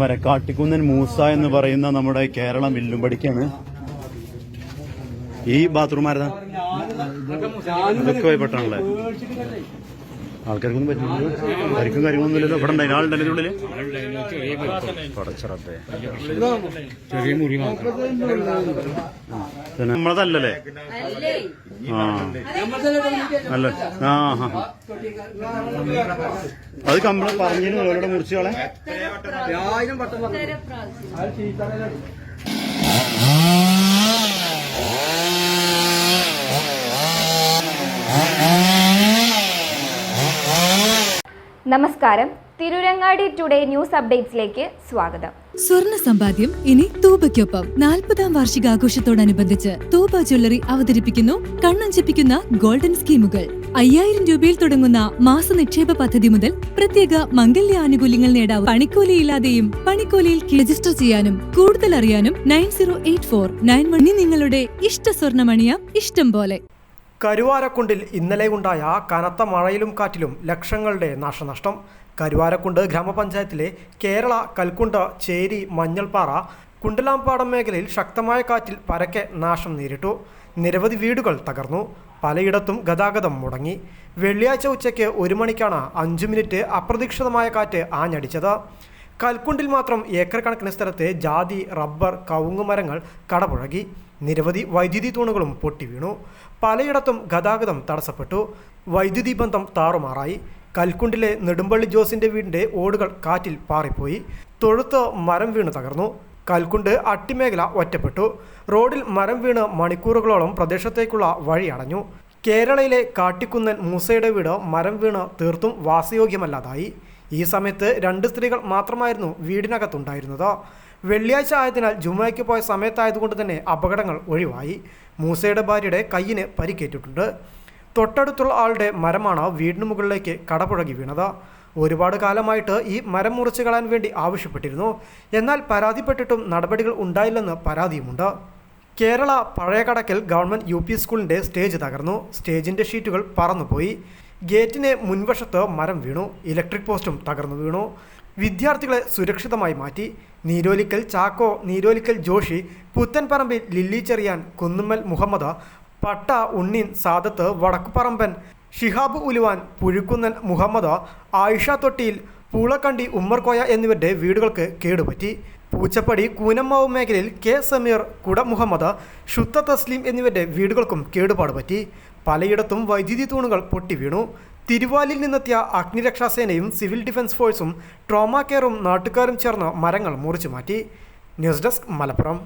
മര കാട്ടിക്കുന്നൻ മൂസ എന്ന് പറയുന്ന നമ്മുടെ കേരളം വില്ലുംപടിക്കാണ്. ഈ ബാത്റൂം ആരതാ? ഇതൊക്കെ ഭയപ്പെട്ടാണല്ലേ ആൾക്കാർക്കൊന്നും പറ്റില്ല. പരിക്കും കാര്യങ്ങളൊന്നുമില്ലല്ലോ. ഇവിടെ ഉണ്ടായി ആളുണ്ടല്ലോ പടച്ചറപ്പേ ചെറിയ മുറി മാത്രം. പിന്നെ നമ്മളതല്ലല്ലേ? ആ. അല്ല. ആ. അത് കമ്പള പറഞ്ഞിരുന്നു അവരോട് മുറിച്ചുകളെ നമസ്കാരം. തിരുരങ്ങാടി ടുഡേ ന്യൂസ് അപ്ഡേറ്റ്സിലേക്ക് സ്വാഗതം. സ്വർണ സമ്പാദ്യം ഇനി തൂബയ്ക്കൊപ്പം നാൽപ്പതാം വാർഷികാഘോഷത്തോടനുബന്ധിച്ച് തൂബ ജ്വല്ലറി അവതരിപ്പിക്കുന്നു കണ്ണഞ്ചിപ്പിക്കുന്ന ഗോൾഡൻ സ്കീമുകൾ. അയ്യായിരം രൂപയിൽ തുടങ്ങുന്ന മാസ നിക്ഷേപ പദ്ധതി മുതൽ പ്രത്യേക മംഗല്യ ആനുകൂല്യങ്ങൾ നേടാവും പണിക്കൂലിയില്ലാതെയും പണിക്കൂലിയിൽ രജിസ്റ്റർ ചെയ്യാനും കൂടുതൽ അറിയാനും nine zero eight four nine നിങ്ങളുടെ ഇഷ്ട സ്വർണമണിയാം ഇഷ്ടം പോലെ. കരുവാരക്കുണ്ടിൽ ഇന്നലെ ഉണ്ടായ കനത്ത മഴയിലും കാറ്റിലും ലക്ഷങ്ങളുടെ നാശനഷ്ടം. കരുവാരക്കുണ്ട് ഗ്രാമപഞ്ചായത്തിലെ കേരള കൽക്കുണ്ട് ചേരി മഞ്ഞൾപ്പാറ കുണ്ടലാംപാടം മേഖലയിൽ ശക്തമായ കാറ്റിൽ പരക്കെ നാശം നേരിട്ടു. നിരവധി വീടുകൾ തകർന്നു. പലയിടത്തും ഗതാഗതം മുടങ്ങി. വെള്ളിയാഴ്ച ഉച്ചയ്ക്ക് ഒരു മണിക്കാണ് അഞ്ചു മിനിറ്റ് അപ്രതീക്ഷിതമായ കാറ്റ് ആഞ്ഞടിച്ചത്. കൽക്കുണ്ടിൽ മാത്രം ഏക്കർ കണക്കിന് സ്ഥലത്തെ ജാതി റബ്ബർ കവുങ്ങുമരങ്ങൾ കടപുഴകി. നിരവധി വൈദ്യുതി തൂണുകളും പൊട്ടി വീണു. പലയിടത്തും ഗതാഗതം തടസ്സപ്പെട്ടു. വൈദ്യുതി ബന്ധം താറുമാറായി. കൽക്കുണ്ടിലെ നെടുമ്പള്ളി ജോസിന്റെ വീടിന്റെ ഓടുകൾ കാറ്റിൽ പാറിപ്പോയി. തൊഴുത്ത് മരം വീണ് തകർന്നു. കൽക്കുണ്ട് അട്ടിമേഖല ഒറ്റപ്പെട്ടു. റോഡിൽ മരം വീണ് മണിക്കൂറുകളോളം പ്രദേശത്തേക്കുള്ള വഴി അടഞ്ഞു. കേരളയിലെ കാട്ടിക്കുന്നൻ മൂസയുടെ വീട് മരം വീണ് തീർത്തും വാസയോഗ്യമല്ലാതായി. ഈ സമയത്ത് രണ്ട് സ്ത്രീകൾ മാത്രമായിരുന്നു വീടിനകത്തുണ്ടായിരുന്നത്. വെള്ളിയാഴ്ച ആയതിനാൽ ജുമയ്ക്ക് പോയ സമയത്തായതുകൊണ്ട് തന്നെ അപകടങ്ങൾ ഒഴിവായി. മൂസയുടെ ഭാര്യയുടെ കയ്യിന് പരിക്കേറ്റിട്ടുണ്ട്. തൊട്ടടുത്തുള്ള ആളുടെ മരമാണ് വീടിന് മുകളിലേക്ക് കടപുഴകി വീണത്. ഒരുപാട് കാലമായിട്ട് ഈ മരം മുറിച്ചു കളയാൻ വേണ്ടി ആവശ്യപ്പെട്ടിരുന്നു. എന്നാൽ പരാതിപ്പെട്ടിട്ടും നടപടികൾ ഉണ്ടായില്ലെന്ന് പരാതിയുമുണ്ട്. Kerala Pazhayakadakkal government U P സ്കൂളിന്റെ സ്റ്റേജ് തകർന്നു. സ്റ്റേജിന്റെ ഷീറ്റുകൾ പറന്നുപോയി. ഗേറ്റിന് മുൻവശത്ത് മരം വീണു ഇലക്ട്രിക് പോസ്റ്റും തകർന്നു വീണു. വിദ്യാർത്ഥികളെ സുരക്ഷിതമായി മാറ്റി. നീരോലിക്കൽ ചാക്കോ നീരോലിക്കൽ ജോഷി പുത്തൻപറമ്പിൽ ലില്ലി ചെറിയാൻ കുന്നുമ്മൽ മുഹമ്മദ് പട്ട ഉണ്ണീൻ സാദത്ത് വടക്കുപറമ്പൻ ഷിഹാബ് ഉലുവാൻ പുഴുക്കുന്നൻ മുഹമ്മദ് ആയിഷ തൊട്ടിയിൽ പൂളക്കണ്ടി ഉമ്മർകോയ എന്നിവരുടെ വീടുകൾക്ക് കേടുപറ്റി. പൂച്ചപ്പടി കൂനമ്മാവ് മേഖലയിൽ കെ സമീർ കുട മുഹമ്മദ് ഷുത്ത തസ്ലീം എന്നിവരുടെ വീടുകൾക്കും കേടുപാട് പറ്റി. പലയിടത്തും വൈദ്യുതി തൂണുകൾ പൊട്ടി വീണു. തിരുവാലിൽ നിന്നെത്തിയ അഗ്നിരക്ഷാസേനയും സിവിൽ ഡിഫൻസ് ഫോഴ്സും ട്രോമ കെയറും നാട്ടുകാരും ചേർന്ന് മരങ്ങൾ മുറിച്ചു മാറ്റി ന്യൂസ് ഡെസ്ക് മലപ്പുറം.